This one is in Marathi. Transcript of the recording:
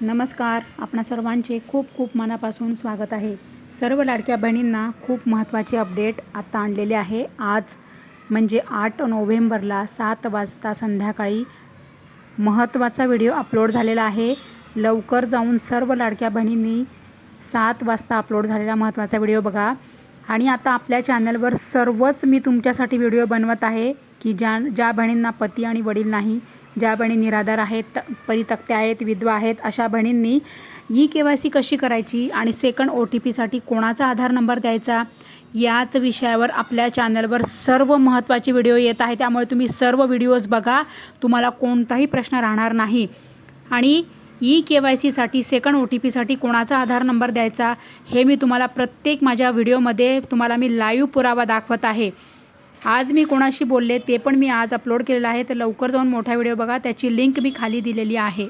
नमस्कार. आपणा सर्वांचे खूप खूप मनापासून स्वागत आहे. सर्व लाडक्या बहिणींना खूप महत्त्वाचे अपडेट आत्ता आणलेले आहे. आज म्हणजे आठ नोव्हेंबरला सात वाजता संध्याकाळी महत्त्वाचा व्हिडिओ अपलोड झालेला आहे. लवकर जाऊन सर्व लाडक्या बहिणींनी सात वाजता अपलोड झालेला महत्त्वाचा व्हिडिओ बघा. आणि आता आपल्या चॅनलवर सर्वच मी तुमच्यासाठी व्हिडिओ बनवत आहे की ज्या ज्या बहिणींना पती आणि वडील नाही ज्या बहिणी निराधार आहेत परितक्त्या आहेत विधवा आहेत अशा बहिणींनी ई के वाय सी कशी करायची आणि सेकंड ओ टी पीसाठी कोणाचा आधार नंबर द्यायचा याच विषयावर आपल्या चॅनलवर सर्व महत्त्वाचे व्हिडिओ येत आहे त्यामुळे तुम्ही सर्व व्हिडिओज बघा. तुम्हाला कोणताही प्रश्न राहणार नाही. आणि ई के वाय सीसाठी सेकंड ओ टी पीसाठी कोणाचा आधार नंबर द्यायचा हे मी तुम्हाला प्रत्येक माझ्या व्हिडिओमध्ये तुम्हाला मी लाईव्ह पुरावा दाखवत आहे. आज मी कोणाशी बोलले ते पण मी आज अपलोड केलेलं आहे. तर लवकर जाऊन मोठा व्हिडिओ बघा. त्याची लिंक मी खाली दिलेली आहे.